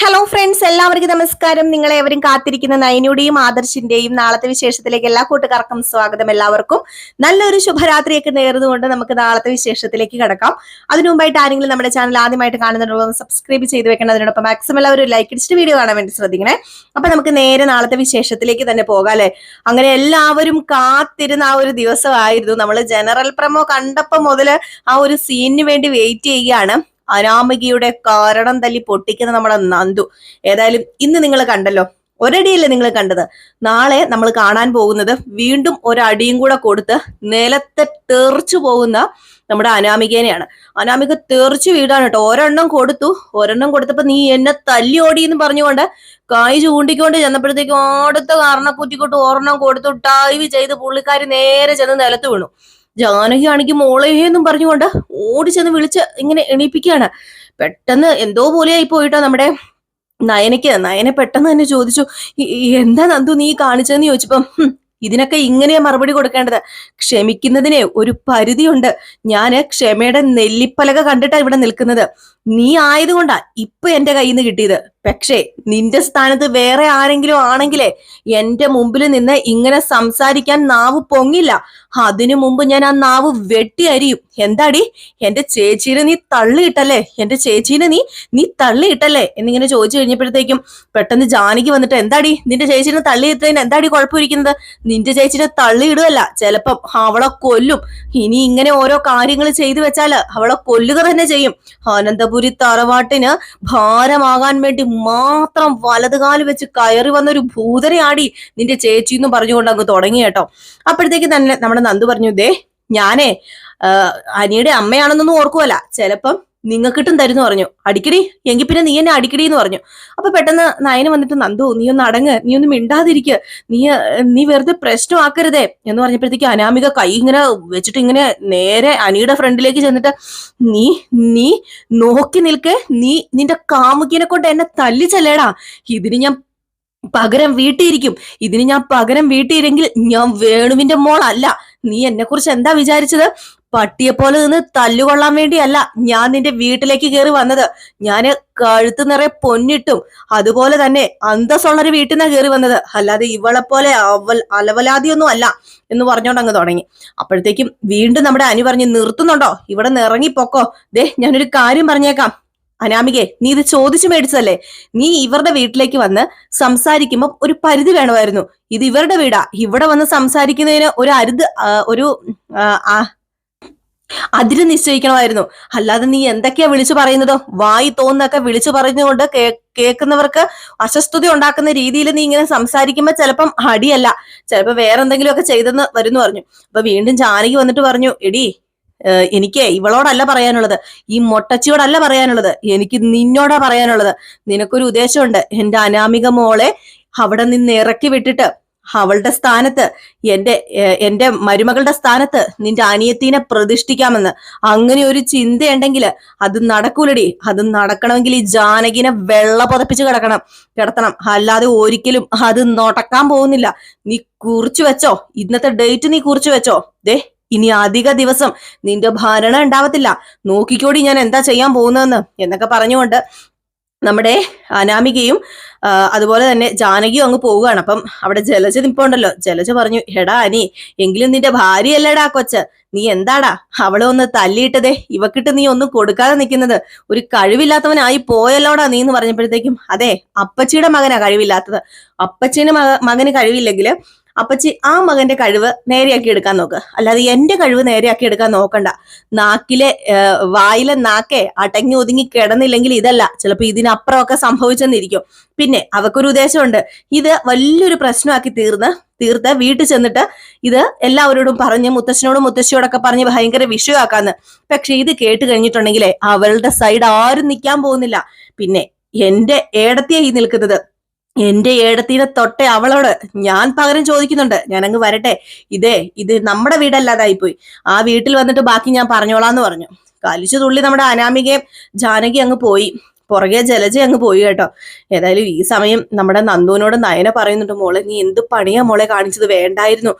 Hello friends എല്ലാവർക്കും നമസ്കാരം. നിങ്ങളെ ഏവരും കാത്തിരിക്കുന്ന നയനയുടെയും ആദർശിന്റെയും നാളത്തെ വിശേഷത്തിലേക്ക് എല്ലാ കൂട്ടുകാർക്കും സ്വാഗതം എല്ലാവർക്കും. നല്ലൊരു ശുഭരാത്രിയൊക്കെ നേർന്നുകൊണ്ട് നമുക്ക് നാളത്തെ വിശേഷത്തിലേക്ക് കിടക്കാം. അതിനു മുമ്പായിട്ട് ആരെങ്കിലും നമ്മുടെ ചാനൽ ആദ്യമായിട്ട് കാണുന്നുണ്ടോ സബ്സ്ക്രൈബ് ചെയ്ത് വെക്കണം. അതിനോടൊപ്പം മാക്സിമം എല്ലാവരും ലൈക്ക് അടിച്ചിട്ട് വീഡിയോ കാണാൻ വേണ്ടി ശ്രദ്ധിക്കണേ. അപ്പൊ നമുക്ക് നേരെ നാളത്തെ വിശേഷത്തിലേക്ക് തന്നെ പോകാം അല്ലെ? അങ്ങനെ എല്ലാവരും കാത്തിരുന്ന ആ ഒരു ദിവസമായിരുന്നു. നമ്മൾ ജനറൽ പ്രമോ കണ്ടപ്പോ മുതൽ ആ ഒരു സീനിന് വേണ്ടി വെയിറ്റ് ചെയ്യുകയാണ്. അനാമികയുടെ കാരണം തല്ലി പൊട്ടിക്കുന്ന നമ്മുടെ നന്ദു. ഏതായാലും ഇന്ന് നിങ്ങൾ കണ്ടല്ലോ. ഒരടിയല്ലേ നിങ്ങൾ കണ്ടത്. നാളെ നമ്മൾ കാണാൻ പോകുന്നത് വീണ്ടും ഒരടിയും കൂടെ കൊടുത്ത് നിലത്തെ തെറിച്ചു പോകുന്ന നമ്മുടെ അനാമികേനെയാണ്. അനാമിക തെറിച്ചു വീടാണ് കേട്ടോ. ഒരെണ്ണം കൊടുത്തു. ഒരെണ്ണം കൊടുത്തപ്പോ നീ എന്നെ തല്ലി ഓടി എന്ന് പറഞ്ഞുകൊണ്ട് കായ് ചൂണ്ടിക്കൊണ്ട് ചെന്നപ്പോഴത്തേക്കും അടുത്ത കാരണക്കുറ്റിക്കൊട്ട് ഒരെണ്ണം കൊടുത്തു. ഡൈവ് ചെയ്ത് പുള്ളിക്കാരി നേരെ ചെന്ന് നിലത്ത് വീണു. ജാനകി ആണെങ്കിൽ മോളെ എന്നും പറഞ്ഞുകൊണ്ട് ഓടി ചെന്ന് വിളിച്ച് ഇങ്ങനെ എണീപ്പിക്കുകയാണ്. പെട്ടെന്ന് എന്തോ പോലെയായി പോയിട്ടോ നമ്മുടെ നയനയ്ക്ക്. നയനെ പെട്ടെന്ന് തന്നെ ചോദിച്ചു "ഈ- ഈ എന്താ നന്ദു നീ കാണിച്ചതെന്ന് ചോദിച്ചപ്പം ഇതിനൊക്കെ ഇങ്ങനെയാ മറുപടി കൊടുക്കേണ്ടത്? ക്ഷമിക്കുന്നതിനെ ഒരു പരിധിയുണ്ട്. ഞാൻ ക്ഷമയുടെ നെല്ലിപ്പലക കണ്ടിട്ടാ ഇവിടെ നിൽക്കുന്നത്. നീ ആയതുകൊണ്ടാ ഇപ്പൊ എന്റെ കയ്യിൽ നിന്ന് കിട്ടിയത്. പക്ഷേ നിന്റെ സ്ഥാനത്ത് വേറെ ആരെങ്കിലും ആണെങ്കിലേ എന്റെ മുമ്പിൽ നിന്ന് ഇങ്ങനെ സംസാരിക്കാൻ നാവ് പൊങ്ങില്ല. അതിനു മുമ്പ് ഞാൻ ആ നാവ് വെട്ടി അരിയും. എന്താടി? എന്റെ ചേച്ചീനെ നീ തള്ളിയിട്ടല്ലേ? എന്റെ ചേച്ചീനെ നീ നീ തള്ളിയിട്ടല്ലേ? എന്നിങ്ങനെ ചോദിച്ചു കഴിഞ്ഞപ്പോഴത്തേക്കും പെട്ടെന്ന് ജാനകി വന്നിട്ട് എന്താടി? നിന്റെ ചേച്ചീനെ തള്ളിയിട്ടതിന് എന്താടി കുഴപ്പമിരിക്കുന്നത്? നിന്റെ ചേച്ചീനെ തള്ളിയിടുകയല്ല. ചിലപ്പം അവളെ കൊല്ലും. ഇനി ഇങ്ങനെ ഓരോ കാര്യങ്ങൾ ചെയ്തു വെച്ചാൽ അവളെ കൊല്ലുക തന്നെ ചെയ്യും. അനന്തപുരി തറവാട്ടിന് ഭാരമാകാൻ വേണ്ടി മാത്രം വലതുകാൽ വെച്ച് കയറി വന്ന ഒരു ഭൂതരയാടി നിന്റെ ചേച്ചി എന്ന് പറഞ്ഞുകൊണ്ട് അങ്ങ് തുടങ്ങി കേട്ടോ. അപ്പോഴത്തേക്ക് തന്നെ നമ്മുടെ നന്ദു പറഞ്ഞു ദേ ഞാനേ അനിയുടെ അമ്മയാണെന്നൊന്നും ഓർക്കുവല്ല. ചിലപ്പം നിങ്ങൾക്കിട്ടും തരുന്നു പറഞ്ഞു. അടിക്കടി? എങ്കിൽ പിന്നെ നീ എന്നെ അടിക്കടി എന്ന് പറഞ്ഞു. അപ്പൊ പെട്ടെന്ന് നയന് വന്നിട്ട് നന്ദു നീ ഒന്ന് അടങ്ങ്. നീ ഒന്ന് മിണ്ടാതിരിക്ക. നീ നീ വെറുതെ പ്രശ്നമാക്കരുതേ. എന്ന് പറഞ്ഞപ്പോഴത്തേക്ക് അനാമിക കൈ ഇങ്ങനെ വെച്ചിട്ട് ഇങ്ങനെ നേരെ അനിയുടെ ഫ്രണ്ടിലേക്ക് ചെന്നിട്ട് നീ നീ നോക്കി നിൽക്കെ. നീ നിന്റെ കാമുകിനെ കൊണ്ട് എന്നെ തല്ലിച്ചല്ലേടാ ഇതിന് ഞാൻ പകരം വീട്ടിയിരിക്കും. ഇതിന് ഞാൻ പകരം വീട്ടിയിരെങ്കിൽ ഞാൻ വേണുവിന്റെ മോളല്ല. നീ എന്നെ കുറിച്ച് എന്താ വിചാരിച്ചത്? പട്ടിയെ പോലെ നിന്ന് തല്ലുകൊള്ളാൻ വേണ്ടിയല്ല ഞാൻ നിന്റെ വീട്ടിലേക്ക് കയറി വന്നത്. ഞാൻ കഴുത്ത് നിറയെ പൊന്നിട്ടും അതുപോലെ തന്നെ അന്തസ്സുള്ളൊരു വീട്ടിൽ നിന്നാണ് കയറി വന്നത്. അല്ലാതെ ഇവളെ പോലെ അവൽ അലവലാതിയൊന്നും അല്ല എന്ന് പറഞ്ഞോണ്ട് അങ്ങ് തുടങ്ങി. അപ്പോഴത്തേക്കും വീണ്ടും നമ്മുടെ അനി പറഞ്ഞ് നിർത്തുന്നുണ്ടോ? ഇവിടെ നിന്ന് ഇറങ്ങിപ്പോക്കോ ദേ ഞാനൊരു കാര്യം പറഞ്ഞേക്കാം. അനാമികെ നീ ഇത് ചോദിച്ചു മേടിച്ചതല്ലേ? നീ ഇവരുടെ വീട്ടിലേക്ക് വന്ന് സംസാരിക്കുമ്പോൾ ഒരു പരിധി വേണമായിരുന്നു. ഇത് ഇവരുടെ വീടാ. ഇവിടെ വന്ന് സംസാരിക്കുന്നതിന് ഒരു അരുത് ഒരു ആ, നിശ്ചയിക്കണമായിരുന്നു. അല്ലാതെ നീ എന്തൊക്കെയാ വിളിച്ചു പറയുന്നതോ? വായി തോന്നൊക്കെ വിളിച്ചു പറഞ്ഞുകൊണ്ട് കേൾക്കുന്നവർക്ക് അസ്വസ്ഥത ഉണ്ടാക്കുന്ന രീതിയിൽ നീ ഇങ്ങനെ സംസാരിക്കുമ്പോ ചിലപ്പം അടിയല്ല. ചിലപ്പോ വേറെ എന്തെങ്കിലുമൊക്കെ ചെയ്തെന്ന് വരുന്നു പറഞ്ഞു. അപ്പൊ വീണ്ടും ജാനകി വന്നിട്ട് പറഞ്ഞു എടി എനിക്ക് ഇവളോടല്ല പറയാനുള്ളത്. ഈ മൊട്ടച്ചിയോടല്ല പറയാനുള്ളത്. എനിക്ക് നിന്നോടാ പറയാനുള്ളത്. നിനക്കൊരു ഉദ്ദേശമുണ്ട്. എന്റെ അനാമിക മോളെ അവിടെ നിന്ന് ഇറക്കി വിട്ടിട്ട് അവളുടെ സ്ഥാനത്ത് എന്റെ എന്റെ മരുമകളുടെ സ്ഥാനത്ത് നിന്റെ അനിയത്തിനെ പ്രതിഷ്ഠിക്കാമെന്ന്. അങ്ങനെ ഒരു ചിന്തയുണ്ടെങ്കിൽ അത് നടക്കൂലടി. അത് നടക്കണമെങ്കിൽ ഈ ജാനകിനെ വെള്ള പുതപ്പിച്ച് കിടക്കണം കിടത്തണം. അല്ലാതെ ഒരിക്കലും അത് നടക്കാൻ പോകുന്നില്ല. നീ കുറിച്ചു വെച്ചോ. ഇന്നത്തെ ഡേറ്റ് നീ കുറിച്ചു വെച്ചോ. ദേ ഇനി അധിക ദിവസം നിന്റെ ഭരണം ഉണ്ടാവത്തില്ല. നോക്കിക്കോടി ഞാൻ എന്താ ചെയ്യാൻ പോകുന്നതെന്ന് എന്നൊക്കെ പറഞ്ഞുകൊണ്ട് നമ്മുടെ അനാമികയും അതുപോലെ തന്നെ ജാനകിയും അങ്ങ് പോവുകയാണ്. അപ്പം അവിടെ ജലജ നിപ്പുണ്ടല്ലോ ജലജ പറഞ്ഞു എടാ അനി എങ്കിലും നിന്റെ ഭാര്യയല്ലടാ കൊച്ച്? നീ എന്താടാ? അവളെ ഒന്ന് തല്ലിയിട്ടതേ. ഇവക്കിട്ട് നീ ഒന്നും കൊടുക്കാതെ നിൽക്കുന്നത്. ഒരു കഴിവില്ലാത്തവനായി പോയല്ലോടാ നീ എന്ന് പറഞ്ഞപ്പോഴത്തേക്കും അതെ അപ്പച്ചിയുടെ മകനാ കഴിവില്ലാത്തത്. അപ്പച്ചിയുടെ മക മകന് കഴിവില്ലെങ്കിൽ അപ്പച്ചി ആ മകന്റെ കഴിവ് നേരെയാക്കി എടുക്കാൻ നോക്ക്. അല്ലാതെ എന്റെ കഴിവ് നേരെയാക്കി എടുക്കാൻ നോക്കണ്ട. നാക്കിലെ വായിലെ നാക്കെ അടങ്ങി ഒതുങ്ങി കിടന്നില്ലെങ്കിൽ ഇതല്ല. ചിലപ്പോ ഇതിനപ്പുറമൊക്കെ സംഭവിച്ചെന്നിരിക്കും. പിന്നെ അവക്കൊരു ഉദ്ദേശമുണ്ട്. ഇത് വലിയൊരു പ്രശ്നമാക്കി തീർന്ന് തീർത്ത് വീട്ടിൽ ചെന്നിട്ട് ഇത് എല്ലാവരോടും പറഞ്ഞ് മുത്തശ്ശനോടും മുത്തശ്ശിയോടൊക്കെ പറഞ്ഞ് ഭയങ്കര വിഷയമാക്കാന്ന്. പക്ഷെ ഇത് കേട്ട് കഴിഞ്ഞിട്ടുണ്ടെങ്കിലേ അവളുടെ സൈഡ് ആരും നിൽക്കാൻ പോകുന്നില്ല. പിന്നെ എന്റെ ഏടത്തിയായി നിൽക്കുന്നത് എന്റെ ഏടത്തിനെ തൊട്ടെ അവളോട് ഞാൻ പകരം ചോദിക്കുന്നുണ്ട്. ഞാൻ വരട്ടെ. ഇതേ ഇത് നമ്മുടെ വീടല്ലാതായിപ്പോയി. ആ വീട്ടിൽ വന്നിട്ട് ബാക്കി ഞാൻ പറഞ്ഞോളാന്ന് പറഞ്ഞു. കലിച്ചു തുള്ളി നമ്മുടെ അനാമികയും ജാനകി അങ്ങ് പോയി. പുറകെ ജലജ അങ്ങ് പോയി കേട്ടോ. ഏതായാലും ഈ സമയം നമ്മുടെ നന്ദുവിനോട് നയന പറയുന്നുണ്ട് മോളെ നീ എന്ത് പണിയാ മോളെ കാണിച്ചത്? വേണ്ടായിരുന്നു.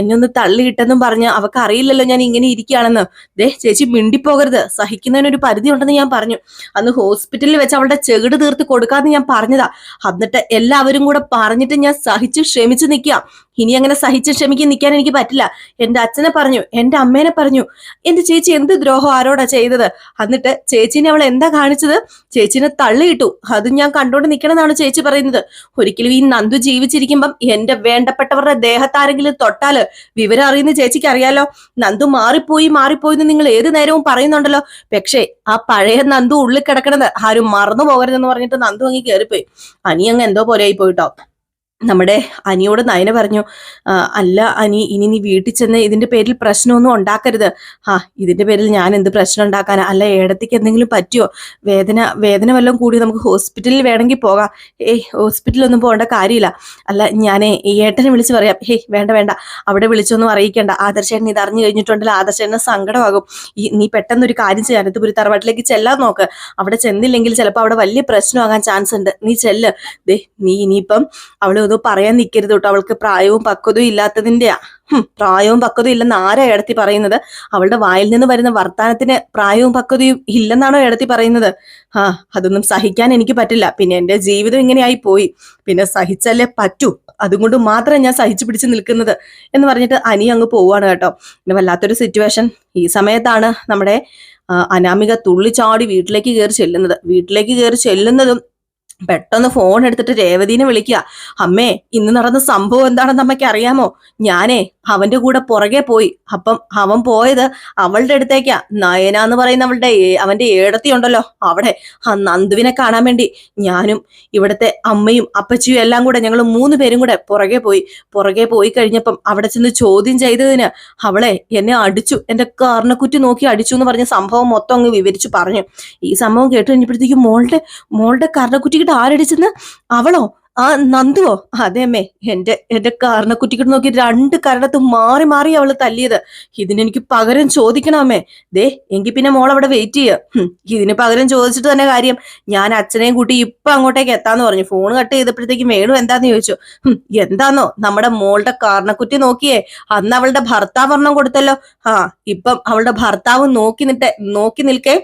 എന്നെ ഒന്ന് തള്ളിയിട്ടെന്നും പറഞ്ഞ് അവക്ക് അറിയില്ലല്ലോ ഞാൻ ഇങ്ങനെ ഇരിക്കുകയാണെന്ന്. ദേ ചേച്ചി മിണ്ടിപ്പോകരുത്. സഹിക്കുന്നതിനൊരു പരിധി ഉണ്ടെന്ന് ഞാൻ പറഞ്ഞു. അന്ന് ഹോസ്പിറ്റലിൽ വെച്ച് അവളുടെ ചെകിട് തീർത്ത് കൊടുക്കാന്ന് ഞാൻ പറഞ്ഞതാ. എന്നിട്ട് എല്ലാവരും കൂടെ പറഞ്ഞിട്ട് ഞാൻ സഹിച്ച് ക്ഷമിച്ച് നിൽക്കുക. ഇനി അങ്ങനെ സഹിച്ച് ക്ഷമിക്കാൻ നിൽക്കാൻ എനിക്ക് പറ്റില്ല. എന്റെ അച്ഛനെ പറഞ്ഞു എന്റെ അമ്മേനെ പറഞ്ഞു എന്റെ ചേച്ചി എന്ത് ദ്രോഹം ആരോടാ ചെയ്തത്? എന്നിട്ട് ചേച്ചീനെ അവൾ എന്താ കാണിച്ചത്? ചേച്ചിനെ തള്ളിയിട്ടു. അത് ഞാൻ കണ്ടോണ്ട് നിൽക്കണമെന്നാണ് ചേച്ചി പറയുന്നത്. ഒരിക്കലും ഈ നന്ദു ജീവിച്ചിരിക്കുമ്പം എന്റെ വേണ്ടപ്പെട്ടവരുടെ ദേഹത്താരെങ്കിലും തൊട്ടാൽ വിവരം അറിയുന്ന ചേച്ചിക്ക് അറിയാലോ. നന്ദു മാറിപ്പോയി മാറിപ്പോയി എന്ന് നിങ്ങൾ ഏത് നേരവും പറയുന്നുണ്ടല്ലോ. പക്ഷേ ആ പഴയ നന്ദു ഉള്ളിൽ കിടക്കണത് ആരും മറന്നു പോകരുതെന്ന് പറഞ്ഞിട്ട് നന്ദു അങ്ങ് കയറിപ്പോയി അനിയങ്ങ് എന്തോ പോലെ ആയി പോയിട്ടോ. നമ്മുടെ അനിയോട് നയന പറഞ്ഞു അല്ല അനി ഇനി നീ വീട്ടിൽ ചെന്ന് ഇതിന്റെ പേരിൽ പ്രശ്നമൊന്നും ഉണ്ടാക്കരുത്. ആ ഇതിന്റെ പേരിൽ ഞാൻ എന്ത് പ്രശ്നം ഉണ്ടാക്കാനാ? അല്ല ഏടത്തേക്ക് എന്തെങ്കിലും പറ്റിയോ? വേദന വേദന വല്ലതും കൂടി നമുക്ക് ഹോസ്പിറ്റലിൽ വേണമെങ്കിൽ പോകാം. ഏയ് ഹോസ്പിറ്റലൊന്നും പോകേണ്ട കാര്യമില്ല. അല്ല ഞാനേ ഏട്ടനെ വിളിച്ച് പറയാം. ഹേയ് വേണ്ട വേണ്ട. അവിടെ വിളിച്ചൊന്നും അറിയിക്കേണ്ട. ആദർശേട്ടൻ ഇത് അറിഞ്ഞു കഴിഞ്ഞിട്ടുണ്ടെങ്കിൽ ആദർശേട്ടന് സങ്കടമാകും. ഈ നീ പെട്ടെന്ന് ഒരു കാര്യം ചെയ്യാൻ ഒരു തറവാട്ടിലേക്ക് ചെല്ലാൻ നോക്ക്. അവിടെ ചെന്നില്ലെങ്കിൽ ചിലപ്പോൾ അവിടെ വലിയ പ്രശ്നമാകാൻ ചാൻസ് ഉണ്ട്. നീ ചെല്ല്. ദേ നീ ഇനിയിപ്പം അവളെ ഒന്നും പറയാൻ നിൽക്കരുത് കേട്ടോ. അവൾക്ക് പ്രായവും പക്വതയും ഇല്ലാത്തതിന്റെയാ. പ്രായവും പക്വതയും ഇല്ലെന്ന് ആരാ എടത്തി പറയുന്നത്? അവളുടെ വായിൽ നിന്ന് വരുന്ന വർത്താനത്തിന് പ്രായവും പക്വതയും ഇല്ലെന്നാണോ എടത്തി പറയുന്നത്? ആ അതൊന്നും സഹിക്കാൻ എനിക്ക് പറ്റില്ല. പിന്നെ എന്റെ ജീവിതം ഇങ്ങനെയായി പോയി. പിന്നെ സഹിച്ചല്ലേ പറ്റൂ. അതുകൊണ്ട് മാത്രം ഞാൻ സഹിച്ചു പിടിച്ച് നിൽക്കുന്നത് എന്ന് പറഞ്ഞിട്ട് അനി അങ്ങ് പോവാണ് കേട്ടോ. പിന്നെ വല്ലാത്തൊരു സിറ്റുവേഷൻ ഈ സമയത്താണ് നമ്മുടെ അനാമിക തുള്ളിച്ചാടി വീട്ടിലേക്ക് കയറി ചെല്ലുന്നത്. വീട്ടിലേക്ക് കയറി ചെല്ലുന്നതും പെട്ടെന്ന് ഫോൺ എടുത്തിട്ട് രേവതിനെ വിളിക്കുക. അമ്മേ ഇന്ന് നടന്ന സംഭവം എന്താണെന്ന് അമ്മയ്ക്ക് അറിയാമോ? ഞാനേ അവന്റെ കൂടെ പുറകെ പോയി. അപ്പം അവൻ പോയത് അവളുടെ അടുത്തേക്കാ. നയന എന്ന് പറയുന്ന അവളുടെ അവന്റെ ഏടത്തി ഉണ്ടല്ലോ അവിടെ. ആ നന്ദുവിനെ കാണാൻ വേണ്ടി. ഞാനും ഇവിടുത്തെ അമ്മയും അപ്പച്ചിയും എല്ലാം കൂടെ ഞങ്ങൾ മൂന്ന് പേരും കൂടെ പുറകെ പോയി. പുറകെ പോയി കഴിഞ്ഞപ്പം അവിടെ ചെന്ന് ചോദ്യം ചെയ്തതിന് അവളെ എന്നെ അടിച്ചു. എന്റെ കാർണക്കുറ്റി നോക്കി അടിച്ചു എന്ന് പറഞ്ഞ സംഭവം മൊത്തം അങ്ങ് വിവരിച്ചു പറഞ്ഞു. ഈ സംഭവം കേട്ട് കഴിഞ്ഞപ്പോഴത്തേക്കും മോളുടെ മോളുടെ കർണക്കുറ്റിക്കിട്ട് ആരടിച്ചെന്ന് അവളോ? ആ നന്ദുവോ? അതെ അമ്മേ എന്റെ എന്റെ കർണക്കുറ്റിക്കിട്ട് നോക്കി രണ്ട് കരണത്ത് മാറി മാറി അവൾ തല്ലിയത്. ഇതിനെനിക്ക് പകരം ചോദിക്കണം അമ്മേ. ദേ എങ്കി പിന്നെ മോൾ അവിടെ വെയിറ്റ് ചെയ്യുക ഇതിന് പകരം ചോദിച്ചിട്ട് തന്നെ കാര്യം. ഞാൻ അച്ഛനെയും കൂട്ടി ഇപ്പൊ അങ്ങോട്ടേക്ക് എത്താന്ന് പറഞ്ഞു. ഫോൺ കട്ട് ചെയ്തപ്പോഴത്തേക്കും വേണു എന്താന്ന് ചോദിച്ചു. എന്താന്നോ? നമ്മുടെ മോളുടെ കാരണക്കുറ്റി നോക്കിയേ. അന്ന് അവളുടെ ഭർത്താവ് വർണം കൊടുത്തല്ലോ. ആ ഇപ്പം അവളുടെ ഭർത്താവ് നോക്കി നിട്ട് നോക്കി നിൽക്കേ.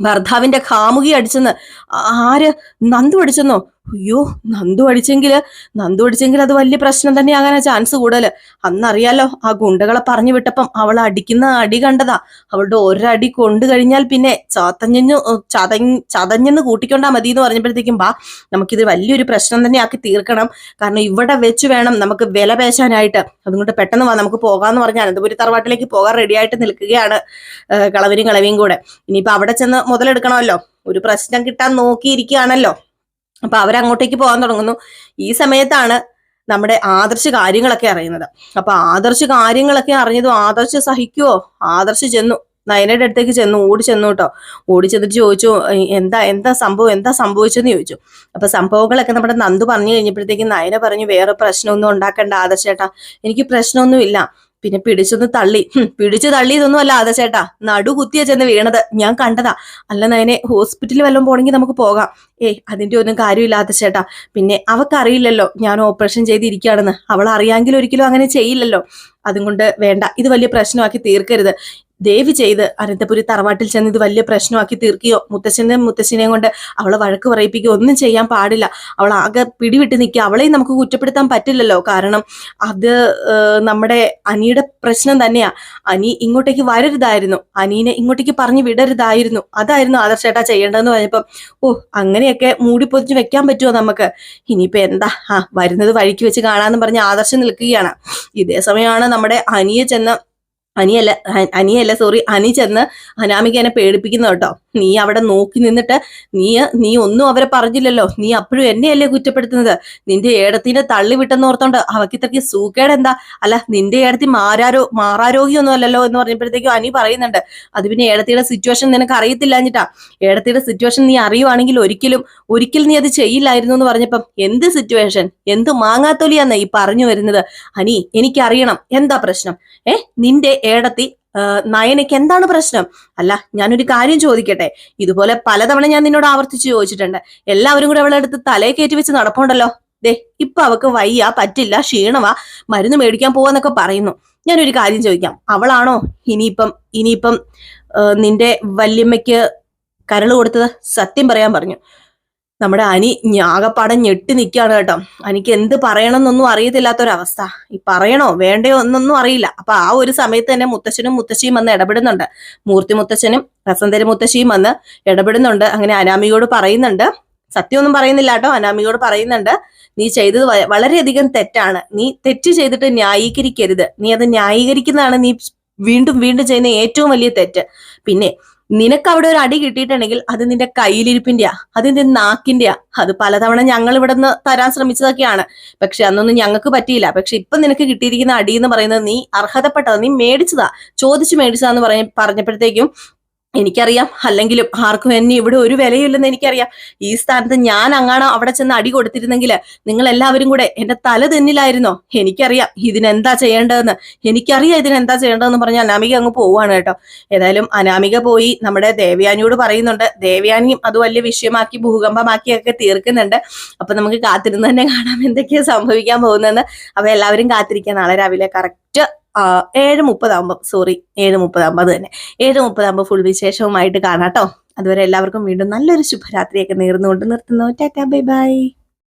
ഭർത്താവിന്റെ കാമുകി അടിച്ചെന്ന് ആര് നന്ദു അടിച്ചെന്നോ? അയ്യോ നന്ദു അടിച്ചെങ്കിൽ നന്ദു അടിച്ചെങ്കിൽ അത് വലിയ പ്രശ്നം തന്നെ ആകാനാ ചാൻസ് കൂടുതൽ അന്നറിയാലോ ആ ഗുണ്ടകളെ പറഞ്ഞു വിട്ടപ്പം അവൾ അടിക്കുന്ന അടി കണ്ടതാ. അവളുടെ ഒരടി കൊണ്ടു കഴിഞ്ഞാൽ പിന്നെ ചതഞ്ഞു ചത ചതഞ്ഞെന്ന് കൂട്ടിക്കൊണ്ടാ മതി എന്ന് പറഞ്ഞപ്പോഴത്തേക്കും ബാ നമുക്കിത് വലിയൊരു പ്രശ്നം തന്നെ ആക്കി തീർക്കണം. കാരണം ഇവിടെ വെച്ച് വേണം നമുക്ക് വില പേശാനായിട്ട്. അതുകൊണ്ട് പെട്ടെന്ന് വാ നമുക്ക് പോകാന്ന് പറഞ്ഞ അനന്തപുരി തറവാട്ടിലേക്ക് പോകാൻ റെഡിയായിട്ട് നിൽക്കുകയാണ് കളവിനും കളവിയും കൂടെ. ഇനിയിപ്പോ അവിടെ ചെന്ന് മുതലെടുക്കണമല്ലോ. ഒരു പ്രശ്നം കിട്ടാൻ നോക്കിയിരിക്കുകയാണല്ലോ. അപ്പൊ അവരങ്ങോട്ടേക്ക് പോകാൻ തുടങ്ങുന്നു. ഈ സമയത്താണ് നമ്മുടെ ആദർശ കാര്യങ്ങളൊക്കെ അറിയുന്നത്. അപ്പൊ ആദർശ കാര്യങ്ങളൊക്കെ അറിഞ്ഞതും ആദർശ സഹിക്കുവോ? ആദർശ് ചെന്നു. നയനയുടെ അടുത്തേക്ക് ചെന്നു ഓടി ചെന്നു കേട്ടോ. ഓടി ചെന്നിട്ട് ചോദിച്ചു എന്താ എന്താ സംഭവം? എന്താ സംഭവിച്ചെന്ന് ചോദിച്ചു. അപ്പൊ സംഭവങ്ങളൊക്കെ നമ്മുടെ നന്ദു പറഞ്ഞു കഴിഞ്ഞപ്പോഴത്തേക്ക് നയന പറഞ്ഞു വേറെ പ്രശ്നമൊന്നും ഉണ്ടാക്കണ്ട ആദർശേട്ടാ എനിക്ക് പ്രശ്നമൊന്നുമില്ല. പിന്നെ പിടിച്ചൊന്ന് തള്ളി. പിടിച്ചു തള്ളിയതൊന്നും അല്ല ആദർശേട്ടാ നടു കുത്തിയ ചെന്ന് വീണത്. ഞാൻ കണ്ടതാ. അല്ല നയനെ ഹോസ്പിറ്റലിൽ വല്ലതും പോണെങ്കിൽ നമുക്ക് പോകാം. ഏയ് അതിന്റെ ഒന്നും കാര്യമില്ലാത്ത ചേട്ടാ. പിന്നെ അവക്കറിയില്ലല്ലോ ഞാൻ ഓപ്പറേഷൻ ചെയ്തിരിക്കുകയാണെന്ന് അവൾ അറിയാമെങ്കിൽ ഒരിക്കലും അങ്ങനെ ചെയ്യില്ലല്ലോ. അതുകൊണ്ട് വേണ്ട. ഇത് വലിയ പ്രശ്നമാക്കി തീർക്കരുത്. ദയവ് ചെയ്ത് അനന്തപുരി തറവാട്ടിൽ ചെന്ന് ഇത് വലിയ പ്രശ്നമാക്കി തീർക്കുകയോ മുത്തശ്ശനെ മുത്തശ്ശിനെയും കൊണ്ട് അവളെ വഴക്ക് പറയിപ്പിക്കുകയോ ഒന്നും ചെയ്യാൻ പാടില്ല. അവൾ ആകെ പിടിവിട്ട് നിൽക്കുക. അവളെയും നമുക്ക് കുറ്റപ്പെടുത്താൻ പറ്റില്ലല്ലോ. കാരണം അത് നമ്മുടെ അനിയുടെ പ്രശ്നം തന്നെയാ. അനി ഇങ്ങോട്ടേക്ക് വരരുതായിരുന്നു. അനീനെ ഇങ്ങോട്ടേക്ക് പറഞ്ഞു വിടരുതായിരുന്നു. അതായിരുന്നു ആദർശേട്ടാ ചെയ്യേണ്ടതെന്ന് പറഞ്ഞപ്പം ഓ അങ്ങനെയൊക്കെ മൂടി മൂടിപ്പൊതിച്ച് വെക്കാൻ പറ്റുമോ നമുക്ക്? ഇനിയിപ്പോ എന്താ? ആ വരുന്നത് വഴിക്ക് വെച്ച് കാണാന്ന് പറഞ്ഞ് ആദർശം നിൽക്കുകയാണ്. ഇതേ സമയമാണ് നമ്മുടെ അനിയെ ചെന്ന് അനിയല്ല അനിയല്ല സോറി അനി ചെന്ന് അനാമികനെ പേടിപ്പിക്കുന്നു കേട്ടോ. നീ അവിടെ നോക്കി നിന്നിട്ട് നീ നീ ഒന്നും അവരെ പറഞ്ഞില്ലല്ലോ. നീ അപ്പോഴും എന്നെയല്ലേ കുറ്റപ്പെടുത്തുന്നത്? നിന്റെ ഏടത്തിനെ തള്ളി വിട്ടെന്ന് ഓർത്തോണ്ട് അവക്ക് ഇത്രയ്ക്ക് സൂക്കേട് എന്താ അല്ല നിന്റെ ഏടത്തി മാരാരോ മാറാരോഗ്യമൊന്നും അല്ലല്ലോ എന്ന് പറഞ്ഞപ്പോഴത്തേക്കും അനി പറയുന്നുണ്ട്. അത് പിന്നെ ഏടത്തിയുടെ സിറ്റുവേഷൻ നിനക്ക് അറിയത്തില്ല എന്നിട്ടാ ഏടത്തിയുടെ സിറ്റുവേഷൻ നീ അറിയുവാണെങ്കിൽ ഒരിക്കലും ഒരിക്കലും നീ അത് ചെയ്യില്ലായിരുന്നു എന്ന് പറഞ്ഞപ്പം എന്ത് സിറ്റുവേഷൻ എന്ത് മാങ്ങാത്തൊലിയാന്ന് ഈ പറഞ്ഞു വരുന്നത്? അനി എനിക്കറിയണം. എന്താ പ്രശ്നം? ഏ? നിന്റെ ഏടത്തി നയനയ്ക്ക് എന്താണ് പ്രശ്നം? അല്ല ഞാനൊരു കാര്യം ചോദിക്കട്ടെ? ഇതുപോലെ പലതവണ ഞാൻ നിന്നോട് ആവർത്തിച്ച് ചോദിച്ചിട്ടുണ്ട്. എല്ലാവരും കൂടെ അവളെ അടുത്ത് തലയെ കയറ്റി വെച്ച് നടപ്പുണ്ടല്ലോ. ദേ ഇപ്പൊ അവക്ക് വയ്യ പറ്റില്ല ക്ഷീണവാ മരുന്ന് മേടിക്കാൻ പോവാന്നൊക്കെ പറയുന്നു. ഞാനൊരു കാര്യം ചോദിക്കാം. അവളാണോ ഇനിയിപ്പം ഇനിയിപ്പം നിന്റെ വല്യമ്മയ്ക്ക് കരൾ കൊടുത്തത്? സത്യം പറയാൻ പറഞ്ഞു. നമ്മുടെ അനി ആകപ്പാടെ ഞെട്ടി നിൽക്കുകയാണ് കേട്ടോ. അനിക്ക് എന്ത് പറയണമെന്നൊന്നും അറിയത്തില്ലാത്തൊരവസ്ഥ. ഈ പറയണോ വേണ്ടയോ എന്നൊന്നും അറിയില്ല. അപ്പൊ ആ ഒരു സമയത്ത് തന്നെ മുത്തശ്ശനും മുത്തശ്ശിയും വന്ന് ഇടപെടുന്നുണ്ട്. മൂർത്തി മുത്തശ്ശനും വസന്തര മുത്തശ്ശിയും വന്ന് ഇടപെടുന്നുണ്ട്. അങ്ങനെ അനാമിയോട് പറയുന്നുണ്ട്. സത്യമൊന്നും പറയുന്നില്ല കേട്ടോ. അനാമിയോട് പറയുന്നുണ്ട്. നീ ചെയ്തത് വളരെയധികം തെറ്റാണ്. നീ തെറ്റ് ചെയ്തിട്ട് ന്യായീകരിക്കരുത്. നീ അത് ന്യായീകരിക്കുന്നതാണ് നീ വീണ്ടും വീണ്ടും ചെയ്യുന്ന ഏറ്റവും വലിയ തെറ്റ്. പിന്നെ നിനക്ക് അവിടെ ഒരു അടി കിട്ടിയിട്ടുണ്ടെങ്കിൽ അത് നിന്റെ കയ്യിലിരിപ്പിന്റെയാ അത് നിന്റെ നാക്കിന്റെയാ. അത് പലതവണ ഞങ്ങൾ ഇവിടെ നിന്ന് തരാൻ ശ്രമിച്ചതൊക്കെയാണ്. പക്ഷെ അന്നൊന്നും ഞങ്ങൾക്ക് പറ്റിയില്ല. പക്ഷെ ഇപ്പൊ നിനക്ക് കിട്ടിയിരിക്കുന്ന അടി എന്ന് പറയുന്നത് നീ അർഹതപ്പെട്ടതാ നീ മേടിച്ചതാ. ചോദിച്ചു മേടിച്ചതാന്ന് പറഞ്ഞ പറഞ്ഞപ്പോഴത്തേക്കും എനിക്കറിയാം. അല്ലെങ്കിലും ആർക്കും എന്നെ ഇവിടെ ഒരു വിലയില്ലെന്ന് എനിക്കറിയാം. ഈ സ്ഥാനത്ത് ഞാൻ അങ്ങാണോ അവിടെ ചെന്ന് അടി കൊടുത്തിരുന്നെങ്കിൽ നിങ്ങൾ എല്ലാവരും കൂടെ എന്റെ തല തെന്നിലായിരുന്നോ? എനിക്കറിയാം. ഇതിനെന്താ ചെയ്യേണ്ടതെന്ന്. എനിക്കറിയാം ഇതിനെന്താ ചെയ്യേണ്ടതെന്ന് പറഞ്ഞ അനാമിക അങ്ങ് പോവാണ് കേട്ടോ. ഏതായാലും അനാമിക പോയി. നമ്മുടെ ദേവയാനിയോട് പറയുന്നുണ്ട്. ദേവയാനിയും അത് വലിയ വിഷയമാക്കി ഭൂകമ്പമാക്കിയൊക്കെ തീർക്കുന്നുണ്ട്. അപ്പൊ നമുക്ക് കാത്തിരുന്ന് തന്നെ കാണാം എന്തൊക്കെയാ സംഭവിക്കാൻ പോകുന്നതെന്ന്. അപ്പൊ എല്ലാവരും കാത്തിരിക്കുക. നാളെ രാവിലെ കറക്റ്റ് ഏഴ് മുപ്പതാകുമ്പോൾ സോറി ഏഴ് മുപ്പതാകുമ്പോൾ അത് തന്നെ. ഏഴ് മുപ്പതാകുമ്പോൾ ഫുൾ വിശേഷവുമായിട്ട് കാണാം കേട്ടോ അതുവരെ എല്ലാവർക്കും വീണ്ടും നല്ലൊരു ശുഭരാത്രിയൊക്കെ നേർന്നുകൊണ്ട് നിർത്തുന്നു. Tata bye bye.